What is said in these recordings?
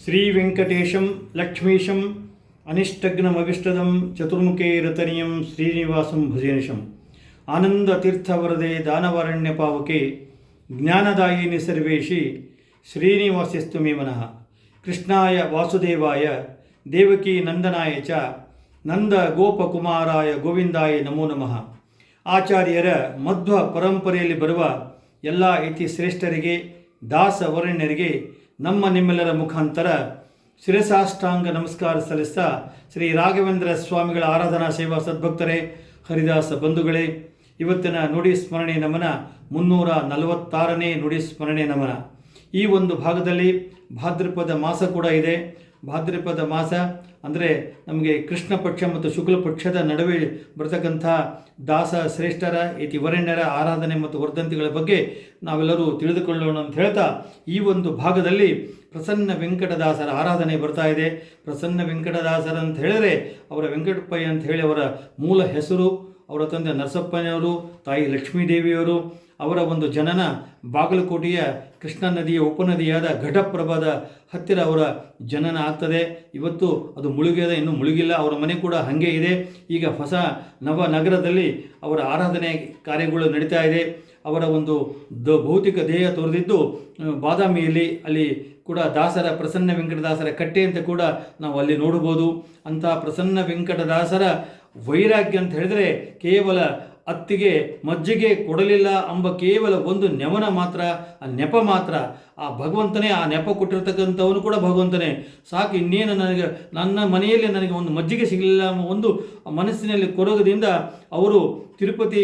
ಶ್ರೀವೆಂಕಟೇಶಂ ಲಕ್ಷ್ಮೀಶಂ ಅನಿಷ್ಟಗ್ನಮವಿಷ್ಟದಂ ಚತುರ್ಮುಖೇ ರತನಿಯಂ ಶ್ರೀನಿವಾಸಂ ಭಜೇನಿಶಂ ಆನಂದತೀರ್ಥವರದೆ ದಾನವಾರಣ್ಯ ಪಾವಕೆ ಜ್ಞಾನದಾಯಿನಿ ಸರ್ವೇಶಿ ಶ್ರೀನಿವಾಸ್ಯಸ್ತು ಮೇ ಮನಃ ಕೃಷ್ಣಾಯ ವಾಸುದೇವಾಯ ದೇವಕೀ ನಂದನಾಯ ಚ ನಂದ ಗೋಪಕುಮಾರಾಯ ಗೋವಿಂದಾಯ ನಮೋ ನಮಃ ಆಚಾರ್ಯರ ಮಧ್ವ ಪರಂಪರೆಯಲ್ಲಿ ಬರುವ ಎಲ್ಲ ಇತಿ ಶ್ರೇಷ್ಠರಿಗೆ ದಾಸ ವರಣ್ಯರಿಗೆ ನಮ್ಮ ನಿಮ್ಮೆಲ್ಲರ ಮುಖಾಂತರ ಶಿರಸಾಷ್ಟಾಂಗ ನಮಸ್ಕಾರ ಸಲ್ಲಿಸ್ತಾ ಶ್ರೀ ರಾಘವೇಂದ್ರ ಸ್ವಾಮಿಗಳ ಆರಾಧನಾ ಸೇವಾ ಸದ್ಭಕ್ತರೇ, ಹರಿದಾಸ ಬಂಧುಗಳೇ, ಇವತ್ತಿನ ನುಡಿ ಸ್ಮರಣೆ ನಮನ, ಮುನ್ನೂರ ನಲವತ್ತಾರನೇ ನುಡಿ ಸ್ಮರಣೆ ನಮನ. ಈ ಒಂದು ಭಾಗದಲ್ಲಿ ಭಾದ್ರಪದ ಮಾಸ ಕೂಡ ಇದೆ. ಭಾದ್ರಪದ ಮಾಸ ಅಂದರೆ ನಮಗೆ ಕೃಷ್ಣ ಪಕ್ಷ ಮತ್ತು ಶುಕ್ಲ ಪಕ್ಷದ ನಡುವೆ ಬರತಕ್ಕಂಥ ದಾಸ ಶ್ರೇಷ್ಠರ ಇತಿ ವರಣ್ಯರ ಆರಾಧನೆ ಮತ್ತು ವರ್ಧಂತಿಗಳ ಬಗ್ಗೆ ನಾವೆಲ್ಲರೂ ತಿಳಿದುಕೊಳ್ಳೋಣ ಅಂತ ಹೇಳ್ತಾ ಈ ಒಂದು ಭಾಗದಲ್ಲಿ ಪ್ರಸನ್ನ ವೆಂಕಟದಾಸರ ಆರಾಧನೆ ಬರ್ತಾ ಇದೆ. ಪ್ರಸನ್ನ ವೆಂಕಟದಾಸರ ಅಂತ ಹೇಳಿದರೆ ಅವರ ವೆಂಕಟಪ್ಪಯ್ಯ ಅಂತ ಹೇಳಿ ಅವರ ಮೂಲ ಹೆಸರು, ಅವರ ತಂದೆ ನರಸಪ್ಪನವರು, ತಾಯಿ ಲಕ್ಷ್ಮೀದೇವಿಯವರು ಅವರ ಒಂದು ಜನನ ಬಾಗಲಕೋಟೆಯ ಕೃಷ್ಣಾ ನದಿಯ ಉಪನದಿಯಾದ ಘಟಪ್ರಭಾದ ಹತ್ತಿರ ಅವರ ಜನನ ಆಗ್ತದೆ. ಇವತ್ತು ಅದು ಮುಳುಗಿದೆ ಇನ್ನೂ ಮುಳುಗಿಲ್ಲ. ಅವರ ಮನೆ ಕೂಡ ಹಾಗೆ ಇದೆ. ಈಗ ಹೊಸ ನವ ನಗರದಲ್ಲಿ ಅವರ ಆರಾಧನೆ ಕಾರ್ಯಗಳು ನಡೀತಾ ಇದೆ. ಅವರ ಒಂದು ದ ಭೌತಿಕ ದೇಹ ತೋರಿದಿದ್ದು ಬಾದಾಮಿಯಲ್ಲಿ ಅಲ್ಲಿ ಕೂಡ ದಾಸರ, ಪ್ರಸನ್ನ ವೆಂಕಟದಾಸರ ಕಟ್ಟೆ ಅಂತ ಕೂಡ ನಾವು ಅಲ್ಲಿ ನೋಡ್ಬೋದು ಅಂಥ ಪ್ರಸನ್ನ ವೆಂಕಟದಾಸರ ವೈರಾಗ್ಯ ಅಂತ ಹೇಳಿದರೆ ಕೇವಲ ಅತ್ತಿಗೆ ಮಜ್ಜಿಗೆ ಕೊಡಲಿಲ್ಲ ಎಂಬ ಕೇವಲ ಒಂದು ನೆವನ ಮಾತ್ರ, ಆ ನೆಪ ಮಾತ್ರ. ಆ ಭಗವಂತನೇ ಆ ನೆಪ ಕೊಟ್ಟಿರ್ತಕ್ಕಂಥವನು ಕೂಡ ಭಗವಂತನೇ. ಸಾಕು ಇನ್ನೇನು ನನಗೆ, ನನ್ನ ಮನೆಯಲ್ಲಿ ನನಗೆ ಒಂದು ಮಜ್ಜಿಗೆ ಸಿಗಲಿಲ್ಲ ಒಂದು ಮನಸ್ಸಿನಲ್ಲಿ ಕೊರಗದಿಂದ ಅವರು ತಿರುಪತಿ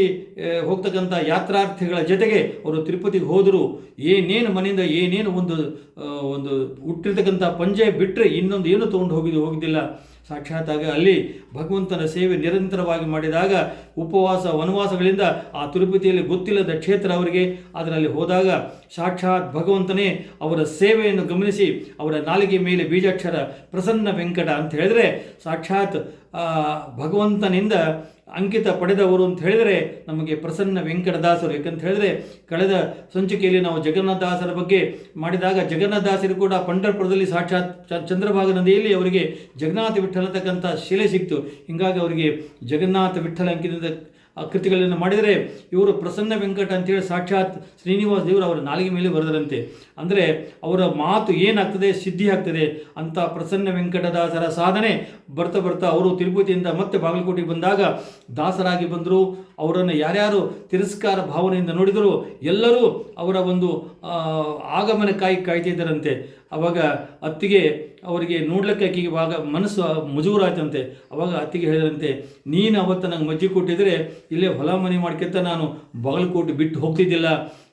ಹೋಗ್ತಕ್ಕಂಥ ಯಾತ್ರಾರ್ಥಿಗಳ ಜೊತೆಗೆ ಅವರು ತಿರುಪತಿಗೆ ಹೋದರು. ಏನೇನು ಮನೆಯಿಂದ ಏನೇನು ಒಂದು ಒಂದು ಹುಟ್ಟಿರ್ತಕ್ಕಂಥ ಪಂಜೆ ಬಿಟ್ಟರೆ ಇನ್ನೊಂದು ಏನು ತೊಗೊಂಡು ಹೋಗಿದ್ದು ಹೋಗಿದ್ದಿಲ್ಲ. ಸಾಕ್ಷಾತ್ತಾಗ ಅಲ್ಲಿ ಭಗವಂತನ ಸೇವೆ ನಿರಂತರವಾಗಿ ಮಾಡಿದಾಗ ಉಪವಾಸ, ವನವಾಸಗಳಿಂದ ಆ ತಿರುಪತಿಯಲ್ಲಿ ಗೊತ್ತಿಲ್ಲದ ಕ್ಷೇತ್ರ ಅವರಿಗೆ. ಅದರಲ್ಲಿ ಹೋದಾಗ ಸಾಕ್ಷಾತ್ ಭಗವಂತನೇ ಅವರ ಸೇವೆಯನ್ನು ಗಮನಿಸಿ ಅವರ ನಾಲಿಗೆ ಮೇಲೆ ಬೀಜಾಕ್ಷರ ಪ್ರಸನ್ನ ವೆಂಕಟ ಅಂತ ಹೇಳಿದ್ರೆ ಸಾಕ್ಷಾತ್ ಭಗವಂತನಿಂದ ಅಂಕಿತ ಪಡೆದವರು ಅಂತ ಹೇಳಿದರೆ ನಮಗೆ ಪ್ರಸನ್ನ ವೆಂಕಟದಾಸರು. ಯಾಕಂತ ಹೇಳಿದ್ರೆ ಕಳೆದ ಸಂಚಿಕೆಯಲ್ಲಿ ನಾವು ಜಗನ್ನಾಥದಾಸರ ಬಗ್ಗೆ ಮಾಡಿದಾಗ ಜಗನ್ನಾಥದಾಸರು ಕೂಡ ಪಂಡರ್ಪುರದಲ್ಲಿ ಸಾಕ್ಷಾತ್ ಚಂದ್ರಭಾಗ ನದಿಯಲ್ಲಿ ಅವರಿಗೆ ಜಗನ್ನಾಥ ವಿಠಲ ಅಂತಕ್ಕಂಥ ಶಿಲೆ ಸಿಕ್ತು. ಹೀಗಾಗಿ ಅವರಿಗೆ ಜಗನ್ನಾಥ ವಿಠಲ ಅಂಕಿತದ ಆ ಕೃತಿಗಳನ್ನು ಮಾಡಿದರೆ ಇವರು ಪ್ರಸನ್ನ ವೆಂಕಟ ಅಂತೇಳಿ ಸಾಕ್ಷಾತ್ ಶ್ರೀನಿವಾಸ ದೇವರು ಅವರ ನಾಲಿಗೆ ಮೇಲೆ ಬರೆದರಂತೆ. ಅಂದರೆ ಅವರ ಮಾತು ಏನಾಗ್ತದೆ, ಸಿದ್ಧಿ ಆಗ್ತದೆ ಅಂತ ಪ್ರಸನ್ನ ವೆಂಕಟದಾಸರ ಸಾಧನೆ ಬರ್ತಾ ಬರ್ತಾ ಅವರು ತಿರುಪತಿಯಿಂದ ಮತ್ತೆ ಬಾಗಲಕೋಟೆಗೆ ಬಂದಾಗ ದಾಸರಾಗಿ ಬಂದರು. ಅವರನ್ನು ಯಾರ್ಯಾರು ತಿರಸ್ಕಾರ ಭಾವನೆಯಿಂದ ನೋಡಿದರೂ ಎಲ್ಲರೂ ಅವರ ಒಂದು ಆಗಮನಕ್ಕಾಗಿ ಕಾಯ್ತಿದ್ದರಂತೆ. ಅವಾಗ ಅತ್ತಿಗೆ ಅವರಿಗೆ ನೋಡ್ಲಿಕ್ಕೆ ಆಕೆಗೆ ಇವಾಗ ಮನಸ್ಸು ಮುಜುಗುರಾಯ್ತಂತೆ. ಅವಾಗ ಅತ್ತಿಗೆ ಹೇಳಿದಂತೆ, ನೀನು ಅವತ್ತು ನಂಗೆ ಮಜ್ಜಿ ಕೊಟ್ಟಿದ್ರೆ ಇಲ್ಲೇ ಹೊಲ ಮನೆ ಮಾಡ್ಕೊಂತ ನಾನು ಬಾಗಲಕೋಟೆ ಬಿಟ್ಟು ಹೋಗ್ತಿದ್ದಿಲ್ಲ.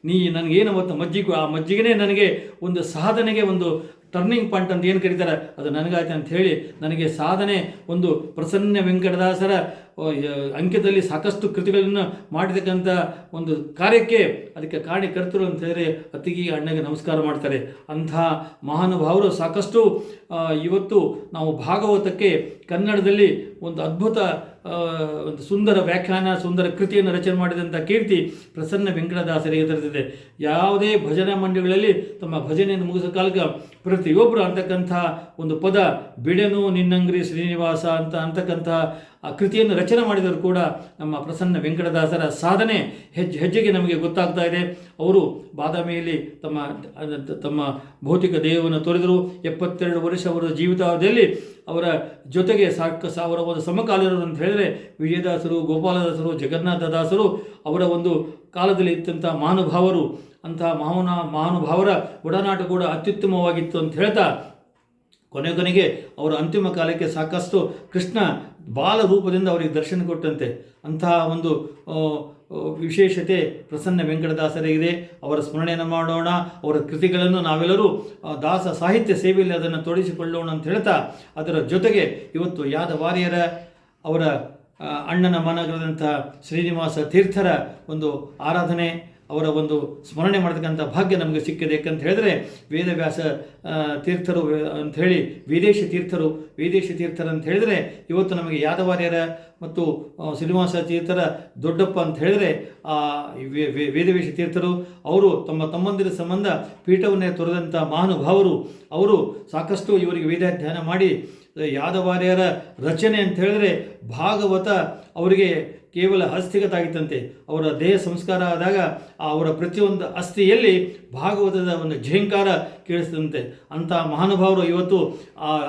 ನೀ ನನಗೇನು ಅವತ್ತು ಮಜ್ಜಿ ಆ ಮಜ್ಜಿಗೆನೇ ನನಗೆ ಒಂದು ಸಾಧನೆಗೆ ಒಂದು ಟರ್ನಿಂಗ್ ಪಾಯಿಂಟ್ ಅಂತ ಏನು ಕರೀತಾರೆ, ಅದು ನನಗಾಯ್ತು ಅಂತ ಹೇಳಿ, ನನಗೆ ಸಾಧನೆ ಒಂದು ಪ್ರಸನ್ನ ವೆಂಕಟದಾಸರ ಅಂಕ್ಯದಲ್ಲಿ ಸಾಕಷ್ಟು ಕೃತಿಗಳನ್ನು ಮಾಡಿರ್ತಕ್ಕಂಥ ಒಂದು ಕಾರ್ಯಕ್ಕೆ ಅದಕ್ಕೆ ಕಾರಣಕರ್ತರು ಅಂತ ಹೇಳಿದರೆ ಅತ್ತಿಗೆ ಅಣ್ಣಗೆ ನಮಸ್ಕಾರ ಮಾಡ್ತಾರೆ. ಅಂಥ ಮಹಾನುಭಾವರು ಸಾಕಷ್ಟು ಇವತ್ತು ನಾವು ಭಾಗವತಕ್ಕೆ ಕನ್ನಡದಲ್ಲಿ ಒಂದು ಅದ್ಭುತ ಒಂದು ಸುಂದರ ವ್ಯಾಖ್ಯಾನ, ಸುಂದರ ಕೃತಿಯನ್ನು ರಚನೆ ಮಾಡಿದಂಥ ಕೀರ್ತಿ ಪ್ರಸನ್ನ ವೆಂಕಟದಾಸರಿಗೆ ತರುತ್ತದೆ ಯಾವುದೇ ಭಜನಾ ಮಂಡಳಿಗಳಲ್ಲಿ ತಮ್ಮ ಭಜನೆಯನ್ನು ಮುಗಿಸೋ ಕಾಲಕ್ಕೆ ಪ್ರತಿಯೊಬ್ಬರು ಅಂತಕ್ಕಂಥ ಒಂದು ಪದ, ಬಿಡೆನು ನಿನ್ನಂಗ್ರಿ ಶ್ರೀನಿವಾಸ ಅಂತ ಅಂತಕ್ಕಂಥ ಆ ಕೃತಿಯನ್ನು ರಚನೆ ಮಾಡಿದರೂ ಕೂಡ ನಮ್ಮ ಪ್ರಸನ್ನ ವೆಂಕಟದಾಸರ ಸಾಧನೆ ಹೆಜ್ಜೆ ಹೆಜ್ಜೆಗೆ ನಮಗೆ ಗೊತ್ತಾಗ್ತಾ ಇದೆ. ಅವರು ಬಾದಾಮಿಯಲ್ಲಿ ತಮ್ಮ ತಮ್ಮ ಭೌತಿಕ ದೇಹವನ್ನು ತೊರೆದರು. ಎಪ್ಪತ್ತೆರಡು ವರ್ಷ ಅವರ ಜೀವಿತಾವಧಿಯಲ್ಲಿ ಅವರ ಜೊತೆಗೆ ಸಾಕ ಅವರ ಒಂದು ಸಮಕಾಲೀನರು ಅಂತ ಹೇಳಿದರೆ ವಿಜಯದಾಸರು, ಗೋಪಾಲದಾಸರು, ಜಗನ್ನಾಥದಾಸರು ಅವರ ಒಂದು ಕಾಲದಲ್ಲಿ ಇದ್ದಂಥ ಮಹಾನುಭಾವರು. ಅಂತಹ ಮಹಾನ ಮಹಾನುಭಾವರ ಒಡನಾಟ ಕೂಡ ಅತ್ಯುತ್ತಮವಾಗಿತ್ತು ಅಂತ ಹೇಳ್ತಾ ಕೊನೆ ಕೊನೆಗೆ ಅವರ ಅಂತಿಮ ಕಾಲಕ್ಕೆ ಸಾಕಷ್ಟು ಕೃಷ್ಣ ಬಾಲ ರೂಪದಿಂದ ಅವರಿಗೆ ದರ್ಶನ ಕೊಟ್ಟಂತೆ. ಅಂತಹ ಒಂದು ವಿಶೇಷತೆ ಪ್ರಸನ್ನ ವೆಂಕಟದಾಸರಿಗಿದೆ ಅವರ ಸ್ಮರಣೆಯನ್ನು ಮಾಡೋಣ. ಅವರ ಕೃತಿಗಳನ್ನು ನಾವೆಲ್ಲರೂ ದಾಸ ಸಾಹಿತ್ಯ ಸೇವೆಯಲ್ಲಿ ಅದನ್ನು ತೊಡಿಸಿಕೊಳ್ಳೋಣ ಅಂತ ಹೇಳ್ತಾ, ಅದರ ಜೊತೆಗೆ ಇವತ್ತು ಯಾದವಾರ್ಯರ ಅವರ ಅಣ್ಣನ ಮನಗರಾದಂಥ ಶ್ರೀನಿವಾಸ ತೀರ್ಥರ ಒಂದು ಆರಾಧನೆ ಅವರ ಒಂದು ಸ್ಮರಣೆ ಮಾಡತಕ್ಕಂಥ ಭಾಗ್ಯ ನಮಗೆ ಸಿಕ್ಕಿದೆ. ಯಾಕಂತ ಹೇಳಿದ್ರೆ ವೇದವ್ಯಾಸ ತೀರ್ಥರು ಅಂಥೇಳಿ ವೇದೇಶ ತೀರ್ಥರು, ವಿದೇಶ ತೀರ್ಥರು ಅಂತ ಹೇಳಿದ್ರೆ ಇವತ್ತು ನಮಗೆ ಯಾದವಾರ್ಯರ ಮತ್ತು ಶ್ರೀನಿವಾಸ ತೀರ್ಥರ ದೊಡ್ಡಪ್ಪ ಅಂತ ಹೇಳಿದ್ರೆ, ಆ ವೇದವೇಶ ತೀರ್ಥರು, ಅವರು ತಮ್ಮ ತಮ್ಮಂದಿರ ಸಂಬಂಧ ಪೀಠವನ್ನೇ ತೊರೆದಂಥ ಮಹಾನುಭಾವರು, ಅವರು ಸಾಕಷ್ಟು ಇವರಿಗೆ ವೇದಾಧ್ಯಯನ ಮಾಡಿ ಯಾದವಾರ್ಯರ ರಚನೆ ಅಂತ ಹೇಳಿದ್ರೆ ಭಾಗವತ ಅವರಿಗೆ ಕೇವಲ ಹಸ್ತಿಗತಾಗಿತ್ತಂತೆ. ಅವರ ದೇಹ ಸಂಸ್ಕಾರ ಆದಾಗ ಅವರ ಪ್ರತಿಯೊಂದು ಅಸ್ಥಿಯಲ್ಲಿ ಭಾಗವತದ ಒಂದು ಝೇಂಕಾರ ಕೇಳಿಸ್ತಂತೆ ಅಂಥ ಮಹಾನುಭಾವರು ಇವತ್ತು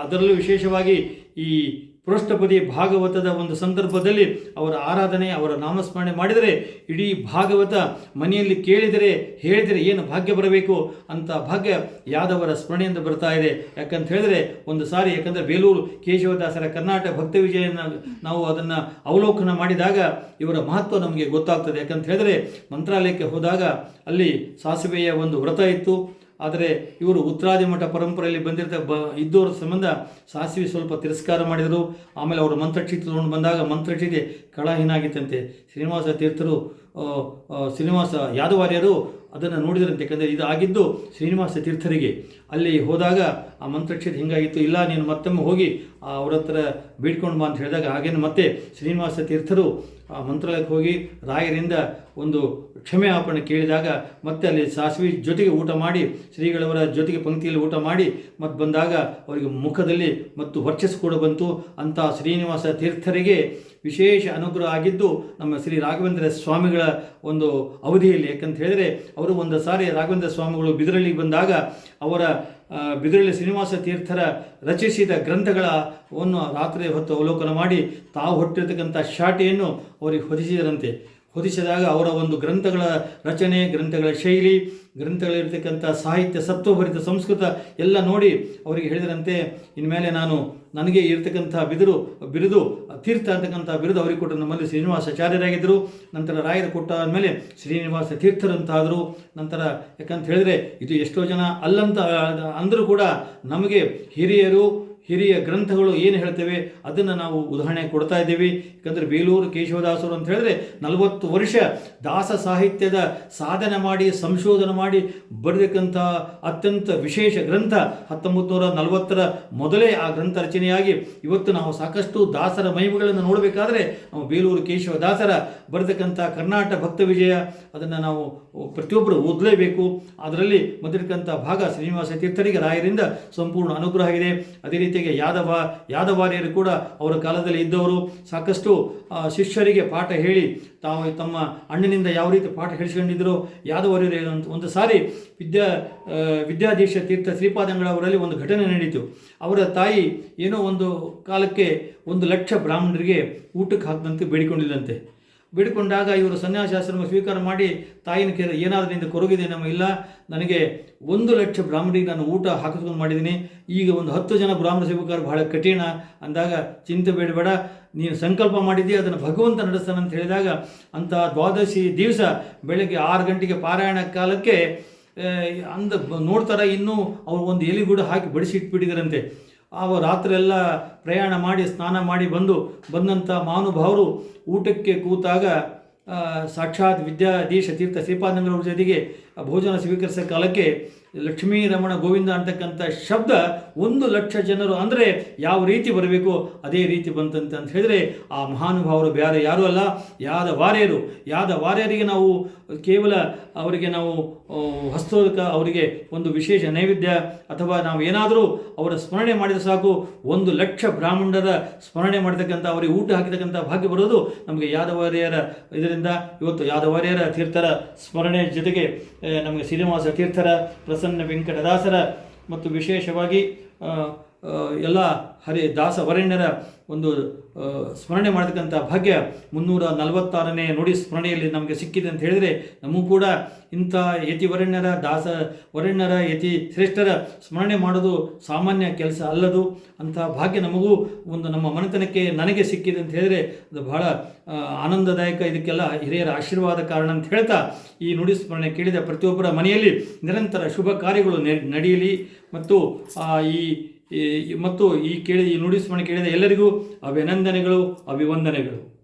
ಅದರಲ್ಲೂ ವಿಶೇಷವಾಗಿ ಈ ಪೃಷ್ಠಪದಿ ಭಾಗವತದ ಒಂದು ಸಂದರ್ಭದಲ್ಲಿ ಅವರ ಆರಾಧನೆ, ಅವರ ನಾಮಸ್ಮರಣೆ ಮಾಡಿದರೆ, ಇಡೀ ಭಾಗವತ ಮನೆಯಲ್ಲಿ ಕೇಳಿದರೆ, ಹೇಳಿದರೆ ಏನು ಭಾಗ್ಯ ಬರಬೇಕು ಅಂತ ಭಾಗ್ಯ ಯಾದವರ ಸ್ಮರಣೆಯಿಂದ ಬರ್ತಾ ಇದೆ. ಯಾಕಂತ ಹೇಳಿದರೆ ಒಂದು ಸಾರಿ, ಯಾಕಂದರೆ ಬೇಲೂರು ಕೇಶವದಾಸರ ಕರ್ನಾಟಕ ಭಕ್ತ ವಿಜಯನ ನಾವು ಅದನ್ನು ಅವಲೋಕನ ಮಾಡಿದಾಗ ಇವರ ಮಹತ್ವ ನಮಗೆ ಗೊತ್ತಾಗ್ತದೆ. ಯಾಕಂತ ಹೇಳಿದರೆ ಮಂತ್ರಾಲಯಕ್ಕೆ ಹೋದಾಗ ಅಲ್ಲಿ ಸಾಸಿವೆಯ ಒಂದು ವ್ರತ ಇತ್ತು. ಆದರೆ ಇವರು ಉತ್ತರಾದಿ ಮಠ ಪರಂಪರೆಯಲ್ಲಿ ಬಂದಿರ್ತ ಬ ಇದ್ದವರ ಸಂಬಂಧ ಸಾಸಿವೆ ಸ್ವಲ್ಪ ತಿರಸ್ಕಾರ ಮಾಡಿದರು. ಆಮೇಲೆ ಅವರು ಮಂತ್ರಚೀತಿ ತೊಗೊಂಡು ಬಂದಾಗ ಮಂತ್ರಚೀತಿ ಕಳಹೀನಾಗಿತ್ತಂತೆ. ಶ್ರೀನಿವಾಸ ತೀರ್ಥರು ಶ್ರೀನಿವಾಸ ಯಾದವಾರ್ಯರು ಅದನ್ನು ನೋಡಿದರಂತೆ. ಯಾಕಂದರೆ ಇದು ಆಗಿದ್ದು ಶ್ರೀನಿವಾಸ ತೀರ್ಥರಿಗೆ. ಅಲ್ಲಿ ಹೋದಾಗ ಆ ಮಂತ್ರಕ್ಷೇತ್ರ ಹಿಂಗಾಗಿತ್ತು. ಇಲ್ಲ, ನೀನು ಮತ್ತೊಮ್ಮೆ ಹೋಗಿ ಅವ್ರ ಹತ್ರ ಬೇಡ್ಕೊಂಡು ಬಾ ಅಂತ ಹೇಳಿದಾಗ ಹಾಗೇನು ಮತ್ತೆ ಶ್ರೀನಿವಾಸ ತೀರ್ಥರು ಆ ಮಂತ್ರಾಲಯಕ್ಕೆ ಹೋಗಿ ರಾಯರಿಂದ ಒಂದು ಕ್ಷಮೆ ಆಪಣೆ ಕೇಳಿದಾಗ ಮತ್ತೆ ಅಲ್ಲಿ ಸಾಸಿವೆ ಜೊತೆಗೆ ಊಟ ಮಾಡಿ, ಶ್ರೀಗಳವರ ಜೊತೆಗೆ ಪಂಕ್ತಿಯಲ್ಲಿ ಊಟ ಮಾಡಿ ಮತ್ತು ಬಂದಾಗ ಅವರಿಗೆ ಮುಖದಲ್ಲಿ ಮತ್ತು ವರ್ಚಸ್ಸು ಕೂಡ ಬಂತು. ಅಂತ ಶ್ರೀನಿವಾಸ ತೀರ್ಥರಿಗೆ ವಿಶೇಷ ಅನುಗ್ರಹ ಆಗಿದ್ದು ನಮ್ಮ ಶ್ರೀ ರಾಘವೇಂದ್ರ ಸ್ವಾಮಿಗಳ ಒಂದು ಅವಧಿಯಲ್ಲಿ. ಯಾಕಂತ ಹೇಳಿದರೆ ಅವರು ಒಂದು ಸಾರಿ ರಾಘವೇಂದ್ರ ಸ್ವಾಮಿಗಳು ಬಿದರಳ್ಳಿಗೆ ಬಂದಾಗ ಅವರ ಬಿದರಳ್ಳಿ ಶ್ರೀನಿವಾಸ ತೀರ್ಥರ ರಚಿಸಿದ ಗ್ರಂಥಗಳ ವನ್ನು ರಾತ್ರಿ ಹೊತ್ತು ಅವಲೋಕನ ಮಾಡಿ ತಾವು ಹೊಟ್ಟಿರ್ತಕ್ಕಂಥ ಶಾಟಿಯನ್ನು ಅವರಿಗೆ ಹೊದಿಸಿದರಂತೆ. ಹೊದಿಸಿದಾಗ ಅವರ ಒಂದು ಗ್ರಂಥಗಳ ರಚನೆ, ಗ್ರಂಥಗಳ ಶೈಲಿ ಗ್ರಂಥಗಳಿರ್ತಕ್ಕಂಥ ಸಾಹಿತ್ಯ, ಸತ್ವಭರಿತ ಸಂಸ್ಕೃತ ಎಲ್ಲ ನೋಡಿ ಅವರಿಗೆ ಹೇಳಿದರಂತೆ, ಇನ್ಮೇಲೆ ನಾನು ನನಗೆ ಇರತಕ್ಕಂಥ ಬಿದಿರು, ಬಿರುದು, ತೀರ್ಥ ಅಂತಕ್ಕಂಥ ಬಿರುದು ಅವರಿಗೆ ಕೊಟ್ಟರು. ನಮ್ಮಲ್ಲಿ ಶ್ರೀನಿವಾಸಾಚಾರ್ಯರಾಗಿದ್ದರು. ನಂತರ ರಾಯರು ಕೊಟ್ಟ ಆದಮೇಲೆ ಶ್ರೀನಿವಾಸ ತೀರ್ಥರಂತಾದರು. ನಂತರ ಯಾಕಂತ ಹೇಳಿದರೆ ಇದು ಎಷ್ಟೋ ಜನ ಅಲ್ಲಂತ ಅಂದರೂ ಕೂಡ ನಮಗೆ ಹಿರಿಯರು ಹಿರಿಯ ಗ್ರಂಥಗಳು ಏನು ಹೇಳ್ತೇವೆ? ಅದನ್ನು ನಾವು ಉದಾಹರಣೆ ಕೊಡ್ತಾ ಇದ್ದೀವಿ. ಯಾಕಂದರೆ ಬೇಲೂರು ಕೇಶವದಾಸರು ಅಂತ ಹೇಳಿದ್ರೆ ನಲವತ್ತು ವರ್ಷ ದಾಸ ಸಾಹಿತ್ಯದ ಸಾಧನೆ ಮಾಡಿ, ಸಂಶೋಧನೆ ಮಾಡಿ ಬರೆದಕ್ಕಂಥ ಅತ್ಯಂತ ವಿಶೇಷ ಗ್ರಂಥ ಹತ್ತೊಂಬತ್ತು ನೂರ ನಲವತ್ತರ ಮೊದಲೇ ಆ ಗ್ರಂಥ ರಚನೆಯಾಗಿ ಇವತ್ತು ನಾವು ಸಾಕಷ್ಟು ದಾಸರ ಮಹಿಮೆಗಳನ್ನು ನೋಡಬೇಕಾದ್ರೆ ನಾವು ಬೇಲೂರು ಕೇಶವದಾಸರ ಬರೆದಕ್ಕಂಥ ಕರ್ನಾಟಕ ಭಕ್ತ ವಿಜಯ ಅದನ್ನು ನಾವು ಪ್ರತಿಯೊಬ್ಬರು ಓದಲೇಬೇಕು. ಅದರಲ್ಲಿ ಬಂದಿರತಕ್ಕಂಥ ಭಾಗ ಶ್ರೀನಿವಾಸ ತೀರ್ಥರಿಗೆ ರಾಯರಿಂದ ಸಂಪೂರ್ಣ ಅನುಗ್ರಹ ಇದೆ. ಅದೇ ರೀತಿಯಾಗಿ ಯಾದವ, ಯಾದವಾರ್ಯರು ಕೂಡ ಅವರ ಕಾಲದಲ್ಲಿ ಇದ್ದವರು. ಸಾಕಷ್ಟು ಶಿಷ್ಯರಿಗೆ ಪಾಠ ಹೇಳಿ ತಾವು ತಮ್ಮ ಅಣ್ಣನಿಂದ ಯಾವ ರೀತಿ ಪಾಠ ಹೇಳಿಸ್ಕೊಂಡಿದ್ರು ಯಾದವಾರ್ಯರು ಒಂದು ಸಾರಿ ವಿದ್ಯಾ ವಿದ್ಯಾಧೀಶ ತೀರ್ಥ ಶ್ರೀಪಾದಂಗಳವರಲ್ಲಿ ಒಂದು ಘಟನೆ ನಡೀತು. ಅವರ ತಾಯಿ ಏನೋ ಒಂದು ಕಾಲಕ್ಕೆ ಒಂದು ಲಕ್ಷ ಬ್ರಾಹ್ಮಣರಿಗೆ ಊಟಕ್ಕೆ ಹಾಕಿದಂತೆ ಬೇಡಿಕೊಂಡಿಲ್ಲಂತೆ ಬೇಡಿಕೊಂಡಾಗ ಇವರು ಸನ್ಯಾಸಾಶ್ರಮ ಸ್ವೀಕಾರ ಮಾಡಿ ತಾಯಿನ ಕೇಳ ಏನಾದರೂ ನಿಂದ ಕೊರಗಿದೆ ನಮ್ಮ ಇಲ್ಲ, ನನಗೆ ಒಂದು ಲಕ್ಷ ಬ್ರಾಹ್ಮಣಿಗೆ ನಾನು ಊಟ ಹಾಕಿಸ್ಕೊಂಡು ಮಾಡಿದ್ದೀನಿ. ಈಗ ಒಂದು ಹತ್ತು ಜನ ಬ್ರಾಹ್ಮಣ ಸಿಗಬೇಕಾದ್ರೆ ಬಹಳ ಕಠಿಣ. ಅಂದಾಗ ಚಿಂತೆ ಬೇಡಬೇಡ ನೀನು ಸಂಕಲ್ಪ ಮಾಡಿದ್ದೀಯ, ಅದನ್ನು ಭಗವಂತ ನಡೆಸ್ತಾನೆ ಅಂತ ಹೇಳಿದಾಗ ಅಂಥ ದ್ವಾದಶಿ ದಿವಸ ಬೆಳಗ್ಗೆ ಆರು ಗಂಟೆಗೆ ಪಾರಾಯಣ ಕಾಲಕ್ಕೆ ಅಂದ ನೋಡ್ತಾರೆ, ಇನ್ನೂ ಅವ್ರು ಒಂದು ಎಲಿಗೂಡು ಹಾಕಿ ಬಡಿಸಿಟ್ಬಿಟ್ಟಿದ್ರಂತೆ ಅವ ರಾತ್ರಿ ಎಲ್ಲ ಪ್ರಯಾಣ ಮಾಡಿ ಸ್ನಾನ ಮಾಡಿ ಬಂದು ಬಂದಂಥ ಮಹಾನುಭಾವರು ಊಟಕ್ಕೆ ಕೂತಾಗ ಆ, ಸಾಕ್ಷಾತ್ ವಿದ್ಯಾಧೀಶ ತೀರ್ಥ ಶ್ರೀಪಾದಂಗಳವ್ರ ಜೊತೆಗೆ ಆ ಭೋಜನ ಸ್ವೀಕರಿಸೋ ಕಾಲಕ್ಕೆ ಲಕ್ಷ್ಮೀ ರಮಣ ಗೋವಿಂದ ಅಂತಕ್ಕಂಥ ಶಬ್ದ ಒಂದು ಲಕ್ಷ ಜನರು ಅಂದರೆ ಯಾವ ರೀತಿ ಬರಬೇಕು ಅದೇ ರೀತಿ ಬಂತಂತೆ ಅಂತ ಹೇಳಿದರೆ ಆ ಮಹಾನುಭಾವರು ಬೇರೆ ಯಾರೂ ಅಲ್ಲ. ಯಾದ ವಾರ್ಯರು ಯಾದ ವಾರ್ಯರಿಗೆ ನಾವು ಕೇವಲ ಅವರಿಗೆ ನಾವು ಆ, ಹಸ್ತೋದಕ ಅವರಿಗೆ ಒಂದು ವಿಶೇಷ ನೈವೇದ್ಯ ಅಥವಾ ನಾವು ಏನಾದರೂ ಅವರ ಸ್ಮರಣೆ ಮಾಡಿದರೆ ಸಾಕು. ಒಂದು ಲಕ್ಷ ಬ್ರಾಹ್ಮಣರ ಸ್ಮರಣೆ ಮಾಡತಕ್ಕಂಥ ಅವರಿಗೆ ಊಟ ಹಾಕಿತಕ್ಕಂಥ ಭಾಗ್ಯ ಬರೋದು ನಮಗೆ ಯಾದವಾರ್ಯರ ಇದರಿಂದ. ಇವತ್ತು ಯಾದವಾರ್ಯರ ತೀರ್ಥರ ಸ್ಮರಣೆ ಜೊತೆಗೆ ಆ, ನಮಗೆ ಶ್ರೀನಿವಾಸ ತೀರ್ಥರ ಪ್ರಸನ್ನ ವೆಂಕಟದಾಸರ ಮತ್ತು ವಿಶೇಷವಾಗಿ ಎಲ್ಲ ಹರಿ ದಾಸ ವರೇಣ್ಯರ ಒಂದು ಸ್ಮರಣೆ ಮಾಡತಕ್ಕಂಥ ಭಾಗ್ಯ ಮುನ್ನೂರ ನಲವತ್ತಾರನೇ ನುಡಿ ಸ್ಮರಣೆಯಲ್ಲಿ ನಮಗೆ ಸಿಕ್ಕಿದೆ ಅಂತ ಹೇಳಿದರೆ ನಮಗೂ ಕೂಡ ಇಂಥ ಯತಿ ವರಣ್ಯರ, ದಾಸ ವರಣ್ಯರ, ಯತಿ ಶ್ರೇಷ್ಠರ ಸ್ಮರಣೆ ಮಾಡೋದು ಸಾಮಾನ್ಯ ಕೆಲಸ ಅಲ್ಲದು. ಅಂಥ ಭಾಗ್ಯ ನಮಗೂ ಒಂದು ನಮ್ಮ ಮನೆತನಕ್ಕೆ ನನಗೆ ಸಿಕ್ಕಿದೆ ಅಂತ ಹೇಳಿದರೆ ಅದು ಬಹಳ ಆನಂದದಾಯಕ. ಇದಕ್ಕೆಲ್ಲ ಹಿರಿಯರ ಆಶೀರ್ವಾದ ಕಾರಣ ಅಂತ ಹೇಳ್ತಾ ಈ ನುಡಿ ಸ್ಮರಣೆ ಕೇಳಿದ ಪ್ರತಿಯೊಬ್ಬರ ಮನೆಯಲ್ಲಿ ನಿರಂತರ ಶುಭ ಕಾರ್ಯಗಳು ನಡೆಯಲಿ. ಮತ್ತು ಈ ಈ- ಮತ್ತು ಈ ಕೇಳಿ ಈ ನುಡಿಸ್ಮರಣೆ ಕೇಳಿದ ಎಲ್ಲರಿಗೂ ಅಭಿನಂದನೆಗಳು ಅಭಿವಂದನೆಗಳು.